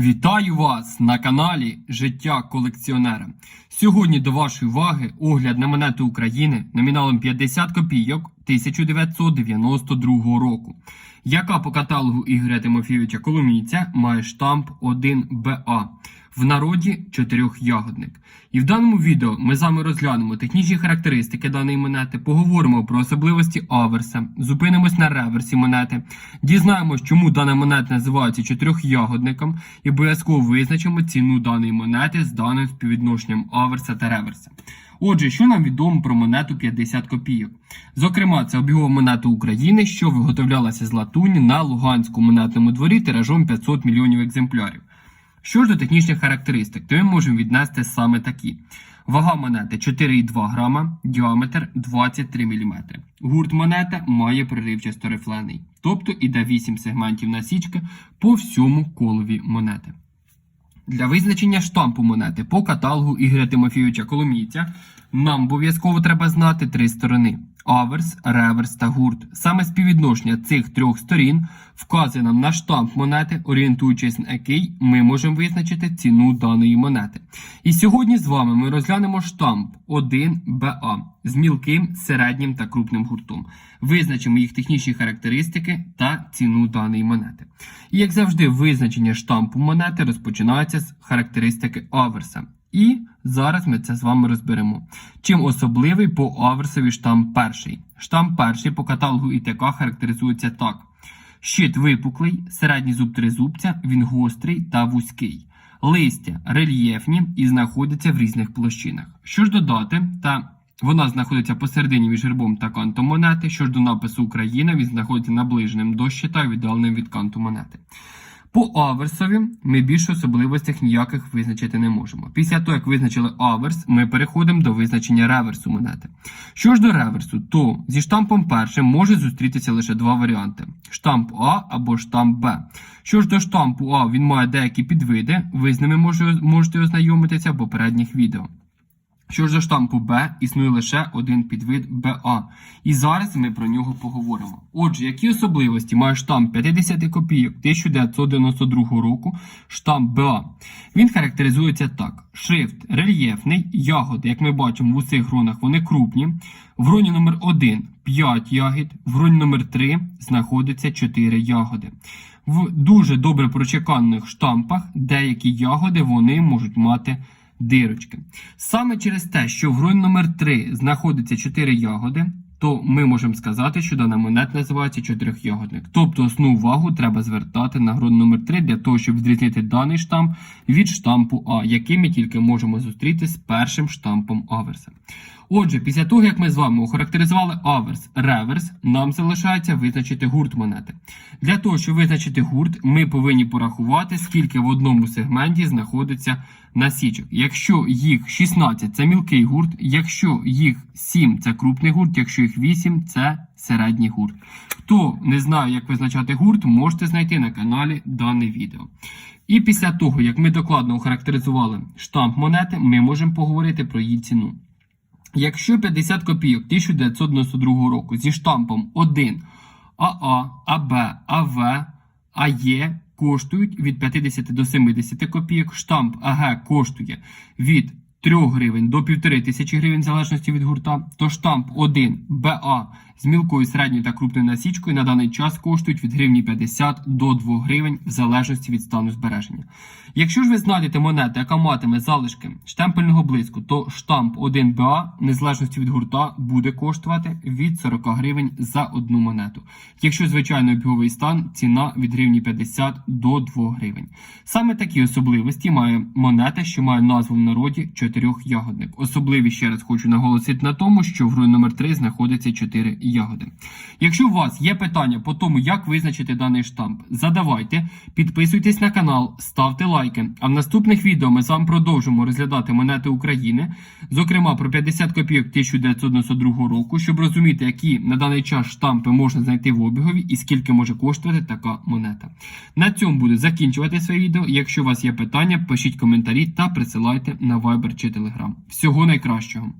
Вітаю вас на каналі Життя колекціонера. Сьогодні до вашої уваги огляд на монету України номіналом 50 копійок 1992 року, яка по каталогу Ігоря Тимофійовича Коломійця має штамп 1БА. В народі чотирьохягодник. І в даному відео ми з вами розглянемо технічні характеристики даної монети, поговоримо про особливості аверса, зупинимось на реверсі монети, дізнаємось, чому дана монета називається чотирьохягодником, і обов'язково визначимо ціну даної монети з даним співвідношенням аверса та реверса. Отже, що нам відомо про монету 50 копійок? Зокрема, це обігова монета України, що виготовлялася з латуні на Луганському монетному дворі тиражом 500 мільйонів екземплярів. Що ж до технічних характеристик, то ми можемо віднести саме такі: вага монети 4,2 грама, діаметр 23 мм. Гурт монети має проривчасто рифлений, тобто іде 8 сегментів насічки по всьому колові монети. Для визначення штампу монети по каталогу Ігоря Тимофійовича Коломійця нам обов'язково треба знати три сторони: аверс, реверс та гурт. Саме співвідношення цих трьох сторін вказує нам на штамп монети, орієнтуючись на який ми можемо визначити ціну даної монети. І сьогодні з вами ми розглянемо штамп 1БА з мілким, середнім та крупним гуртом. Визначимо їх технічні характеристики та ціну даної монети. І як завжди, визначення штампу монети розпочинається з характеристики аверса. І зараз ми це з вами розберемо. Чим особливий по аверсові штамп перший? Штамп перший по каталогу ІТК характеризується так: щит випуклий, середній зуб тризубця, він гострий та вузький. Листя рельєфні і знаходяться в різних площинах. Що ж додати, та вона знаходиться посередині між гербом та кантом монети. Що ж до напису Україна, він знаходиться наближеним до щита віддаленим від канту монети. По аверсові ми більше особливостях ніяких визначити не можемо. Після того, як визначили аверс, ми переходимо до визначення реверсу монети. Що ж до реверсу, то зі штампом першим може зустрітися лише два варіанти: штамп А або штамп Б. Що ж до штампу А, він має деякі підвиди, ви з ними можете ознайомитися в попередніх відео. Що ж до штампу Б, існує лише один підвид БА. І зараз ми про нього поговоримо. Отже, які особливості має штамп 50 копійок 1992 року штамп БА? Він характеризується так: шрифт рельєфний, ягоди, як ми бачимо в усіх гронах, вони крупні. В гроні номер 1 5 ягід, в гроні номер 3 знаходиться 4 ягоди. В дуже добре прочеканих штампах деякі ягоди вони можуть мати дирочки. Саме через те, що в гроні номер 3 знаходиться 4 ягоди, то ми можемо сказати, що дана монета називається чотирьохйогодник. Тобто основну увагу треба звертати на грон номер 3 для того, щоб зрізнити даний штамп від штампу А, який ми тільки можемо зустріти з першим штампом аверса. Отже, після того, як ми з вами охарактеризували аверс, реверс, нам залишається визначити гурт монети. Для того, щоб визначити гурт, ми повинні порахувати, скільки в одному сегменті знаходиться насічок. Якщо їх 16 це мілкий гурт, якщо їх 7 це крупний гурт, якщо їх 8 це середній гурт. Хто не знає, як визначати гурт, можете знайти на каналі дане відео. І після того, як ми докладно охарактеризували штамп монети, ми можемо поговорити про її ціну. Якщо 50 копійок 1992 року зі штампом 1 АА, АБ, АВ, АЄ коштують від 50 до 70 копійок, штамп АГ коштує від 3 гривень до 1,5 тисячі гривень в залежності від гурта, то штамп 1 БА з мілкою, середньою та крупною насічкою на даний час коштують від гривні 50 до 2 гривень в залежності від стану збереження. Якщо ж ви знайдете монету, яка матиме залишки штемпельного блиску, то штамп 1 БА, незалежності від гурта, буде коштувати від 40 гривень за одну монету. Якщо звичайно обіговий стан, ціна від гривні 50 до 2 гривень. Саме такі особливості має монета, що має назву в народі чотирьохягодник. Особливість ще раз хочу наголосити на тому, що в номер 3 знаходиться 4 ягоди. Якщо у вас є питання по тому, як визначити даний штамп, задавайте, підписуйтесь на канал, ставте лайки. А в наступних відео ми з вами продовжимо розглядати монети України, зокрема про 50 копійок 1992 року, щоб розуміти, які на даний час штампи можна знайти в обігові і скільки може коштувати така монета. На цьому буду закінчувати своє відео. Якщо у вас є питання, пишіть коментарі та присилайте на Viber чи Telegram. Всього найкращого!